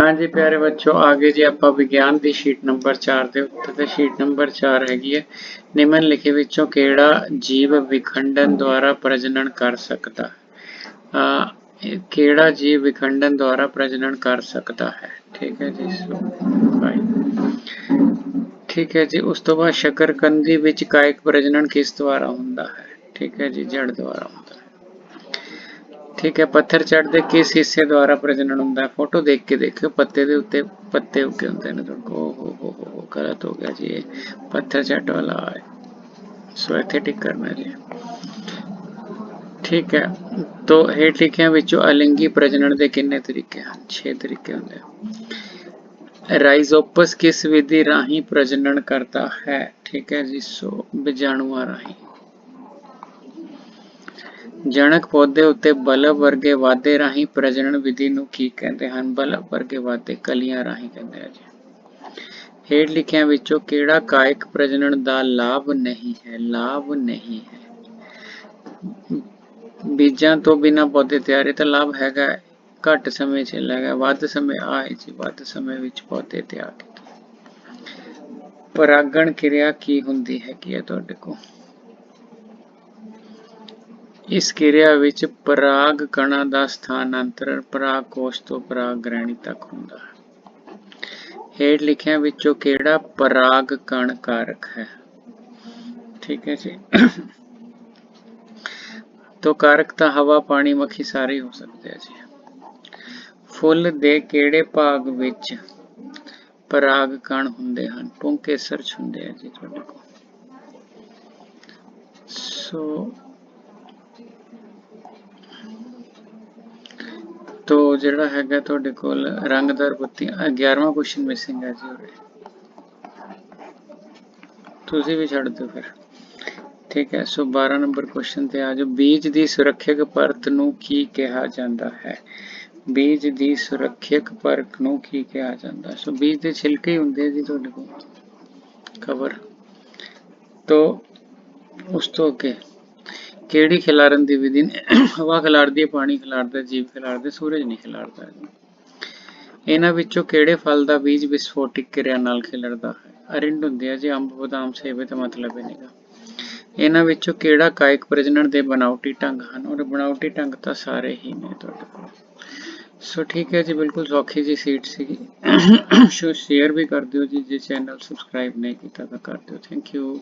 ਹਾਂਜੀ ਪਿਆਰੇ ਬੱਚੋ ਆਗੇ ਜੀ ਆਪਾਂ ਵਿਗਿਆਨ ਦੀ ਸ਼ੀਟ ਨੰਬਰ 4 ਦੇ ਉੱਤੇ ਤੇ ਸ਼ੀਟ ਨੰਬਰ 4 ਹੈਗੀ ਹੈ। ਨਿਮਨ ਲਿਖੇ ਵਿੱਚੋਂ ਕਿਹੜਾ ਜੀਵ ਵਿਖੰਡਨ ਦੁਆਰਾ ਪ੍ਰਜਨਨ ਕਰ ਸਕਦਾ? ਆ ਕਿਹੜਾ ਜੀਵ ਵਿਖੰਡਨ ਦੁਆਰਾ ਪ੍ਰਜਨਨ ਕਰ ਸਕਦਾ ਹੈ? ਠੀਕ ਹੈ ਜੀ, ਸੋ ਠੀਕ ਹੈ ਜੀ, ਉਸ ਤੋਂ ਬਾਅਦ ਸ਼ਕਰਕੰਦੀ ਵਿੱਚ ਕਾਇਕ ਪ੍ਰਜਨਨ ਕਿਸ ਦੁਆਰਾ ਹੁੰਦਾ ਹੈ? ਠੀਕ ਹੈ ਜੀ ਜੜ ਦੁਆਰਾ ਹੁੰਦਾ ਹੈ। ਠੀਕ ਹੈ, ਪੱਥਰ ਚੜਦੇ ਕਿਸ ਹਿੱਸੇ ਦੁਆਰਾ ਪ੍ਰਜਨਨ ਹੁੰਦਾ ਫੋਟੋ ਦੇਖ ਕੇ ਦੇਖਿਓ, ਪੱਤੇ ਦੇ ਉੱਤੇ ਪੱਤੇ ਉੱਗੇ ਹੁੰਦੇ ਨੇ ਤੁਹਾਡੇ ਕੋ ਹੋ ਹੋ ਹੋ ਗਲਤ ਹੋ ਗਿਆ ਜੀ ਇਹ। ਪੱਥਰ ਚੜ ਵਾਲਾ ਹੈ। ਸੋ ਇੱਥੇ ਟਿਕ ਕਰਨਾ ਜੀ। ਠੀਕ ਹੈ ਤੋ ਹੇਠ ਲਿਖਿਆਂ ਵਿੱਚੋਂ ਅਲਿੰਗੀ ਪ੍ਰਜਨਨ ਦੇ ਕਿੰਨੇ ਤਰੀਕੇ ਹਨ? 6 ਤਰੀਕੇ ਹੁੰਦੇ ਹਨ। ਰਾਈਜ਼ੋਪਸ ਕਿਸ ਵਿਧੀ ਰਾਹੀਂ ਪ੍ਰਜਨਨ ਕਰਦਾ ਹੈ? ਠੀਕ ਹੈ ਜੀ, ਸੋ, ਬੀਜਾਣੂਆਂ ਰਾਹੀਂ। ਜਣਕ ਪੌਦੇ ਉੱਤੇ ਬਲਬ ਵਰਗੇ ਵਾਧੇ ਰਾਹੀਂ ਪ੍ਰਜਨਨ ਵਿਧੀ ਨੂੰ ਕੀ ਕਹਿੰਦੇ ਹਨ? ਬਲਬ ਵਰਗੇ ਵਾਧੇ ਕਲੀਆਂ ਰਾਹੀਂ ਕਹਿੰਦੇ ਆ ਜੀ। ਹੇਠ ਲਿਖਿਆਂ ਵਿੱਚੋਂ ਕਿਹੜਾ ਕਾਇਕ ਪ੍ਰਜਨਨ ਦਾ ਲਾਭ ਨਹੀਂ ਹੈ? ਲਾਭ ਨਹੀਂ ਹੈ। ਬੀਜਾਂ ਤੋਂ ਬਿਨਾ ਪੌਦੇ ਤਿਆਰੇ ਤਾਂ ਲਾਭ ਹੈਗਾ ਘੱਟ ਸਮੇਂ 'ਚ ਲੱਗਾ ਵੱਧ ਸਮੇਂ ਆਏ ਜੀ, ਵੱਧ ਸਮੇਂ ਵਿੱਚ ਪੌਦੇ ਤਿਆਰ ਕੀਤੇ। ਪਰਾਗਣ ਕਿਰਿਆ ਕੀ ਹੁੰਦੀ ਹੈ ਕੀ ਹੈ ਤੁਹਾਡੇ ਕੋਲ? ਇਸ ਕਿਰਿਆ ਵਿੱਚ ਪਰਾਗ ਕਣਾਂ ਦਾ ਸਥਾਨਾਂਤਰਨ ਪਰਾਗ ਕੋਸ਼ ਤੋਂ ਪਰਾਗ ਗ੍ਰਹਿਣੀ ਤੱਕ ਹੁੰਦਾ ਹੈ। ਹੇਠ ਲਿਖਿਆਂ ਵਿੱਚੋਂ ਕਿਹੜਾ ਪਰਾਗ ਕਣ ਕਾਰਕ ਹੈ? ਠੀਕ ਹੈ ਜੀ। ਤੋ ਕਾਰਕ ਤਾਂ ਹਵਾ, ਪਾਣੀ, ਮੱਖੀ ਸਾਰੇ ਹੋ ਸਕਦੇ ਆ ਜੀ। ਫੁੱਲ ਦੇ ਕਿਹੜੇ ਭਾਗ ਵਿੱਚ ਪਰਾਗ ਕਣ ਹੁੰਦੇ ਹਨ? ਪੁੰਕੇਸਰ ਹੁੰਦੇ ਆ ਜੀ ਤੁਹਾਡੇ ਕੋਲ। ਸੋ ਤੋ ਜਿਹੜਾ ਹੈਗਾ ਤੁਹਾਡੇ ਕੋਲ ਰੰਗਦਾਰ ਬੱਤੀ 11ਵਾਂ ਕੁਐਸਚਨ ਮਿਸਿੰਗ ਹੈ ਜੀ ਉਰੇ। ਤੁਸੀਂ ਵੀ ਛੱਡ ਦਿਓ ਫਿਰ। ਠੀਕ ਹੈ, ਸੋ 12 ਨੰਬਰ ਕੁਐਸਚਨ ਤੇ ਆ ਜਾਓ। ਬੀਜ ਦੀ ਸੁਰੱਖਿਅਕ ਪਰਤ ਨੂੰ ਕੀ ਕਿਹਾ ਜਾਂਦਾ ਹੈ? ਬੀਜ ਦੀ ਸੁਰੱਖਿਅਕ ਪਰਤ ਨੂੰ ਕੀ ਕਿਹਾ ਜਾਂਦਾ ਸੋ ਬੀਜ ਦੇ ਛਿਲਕੇ ਹੀ ਹੁੰਦੇ ਜੀ ਤੁਹਾਡੇ ਕੋਲ। ਕਵਰ ਤੋ ਉਸ ਤੋਂ ਅੱਗੇ ਕਿਹੜੀ ਖਿਲਾਰਨ ਦੀ ਵਿਧੀ ਨੇ? ਹਵਾ ਖਿਲਾਰਦੀ ਹੈ, ਪਾਣੀ ਖਿਲਾਰਦਾ ਜੀਵ ਖਿਲਾਰਦਾ ਸੂਰਜ ਨਹੀਂ ਖਿਲਾਰਦਾ ਇਹਨਾਂ ਵਿੱਚੋਂ ਕਿਹੜੇ ਫਲ ਦਾ ਬੀਜ ਵਿਸਫੋਟਿਕ ਕਿਰਿਆ ਨਾਲ ਖਿਲਰਦਾ ਹੈ? ਅਰਿੰਡ ਹੁੰਦੇ ਆ ਜੀ ਅੰਬ, ਬਦਾਮ, ਸੇਬ ਦਾ ਮਤਲਬ ਇਹ ਨਹੀਂਗਾ ਇਹਨਾਂ ਵਿੱਚੋਂ ਕਿਹੜਾ ਕਾਇਕ ਪ੍ਰਜਨਨ ਦੇ ਬਣਾਉਟੀ ਢੰਗ ਹਨ? ਔਰ ਬਣਾਉਟੀ ਢੰਗ ਤਾਂ ਸਾਰੇ ਹੀ ਨੇ ਤੁਹਾਡੇ ਕੋਲ। ਸੋ ਠੀਕ ਹੈ ਜੀ, ਬਿਲਕੁਲ ਸੌਖੀ ਜੀ ਸੀਟ ਸੀਗੀ। ਸੋ ਸ਼ੇਅਰ ਵੀ ਕਰ ਦਿਓ ਜੀ, ਜੇ ਚੈਨਲ ਸਬਸਕ੍ਰਾਈਬ ਨਹੀਂ ਕੀਤਾ ਤਾਂ ਕਰ ਦਿਓ। Thank you